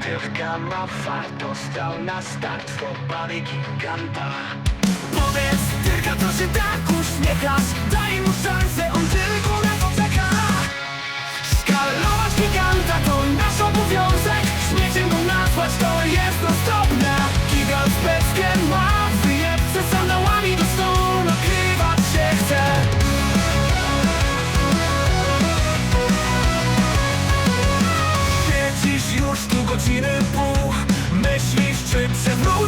Tylko ma warto stał na start Chłopany giganta Powiedz tylko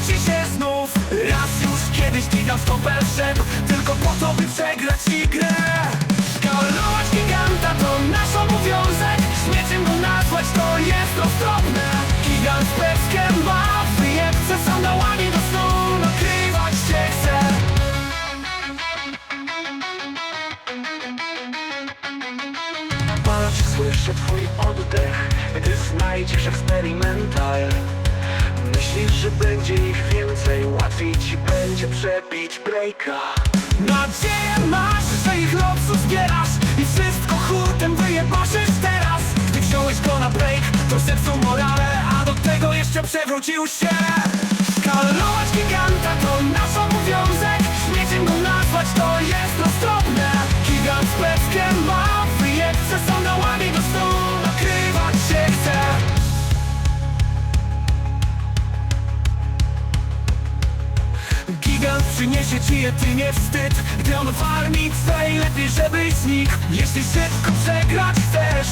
przewróci się znów Raz już kiedyś gigant stopę wszedł Tylko po to by przegrać i grę Skalować giganta to nasz obowiązek. Śmieciem go nazwać to jest roztropne. Gigant peckiem ma Wyjebce sandałami do snu. Nakrywać się chce. Patrz, słyszę twój oddech Gdy znajdziesz eksperymental przebić breaka. Nadzieję masz, że ich lotsu zbierasz I wszystko hurtem wyjebaszysz teraz. Gdy wziąłeś go na break To zepsuł morale A do tego jeszcze przewrócił się. Skalować giganta to nasz Gigant przyniesie ci jedynie wstyd Gdy on w armii twej lepiej żebyś znikł. Jeśli szybko przegrać chcesz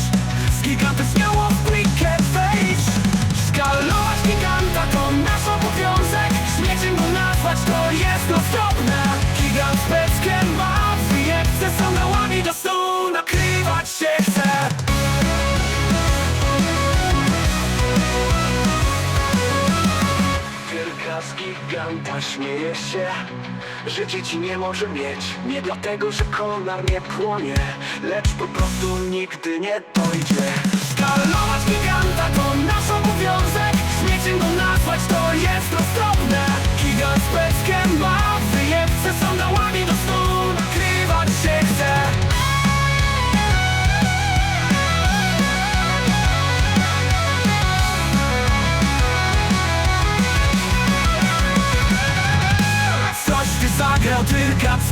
Z gigantem śmiało w plikę wejdź. Skalować giganta giganta śmieje się Że dzieci nie może mieć. Nie dlatego, że konar nie płonie Lecz po prostu nigdy nie dojdzie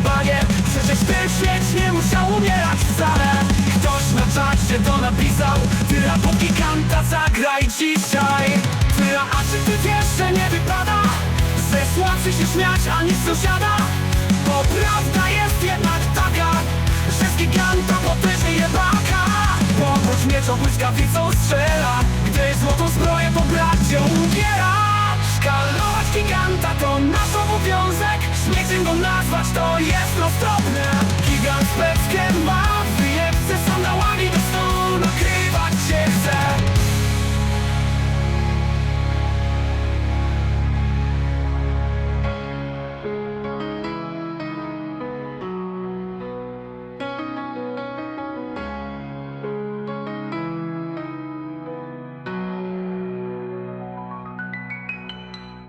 tylko w zbanie Przecież ten świeć nie musiał umierać wcale. Ktoś na czacie to napisał. Ty rapu giganta zagraj dzisiaj. Ty, a czy ty że nie wypada? Ze słabszy się śmiać, a nie z sąsiada Bo prawda jest jednak taka Że z giganta potężny jebaka Poproć miecz błyskawicą strzela myself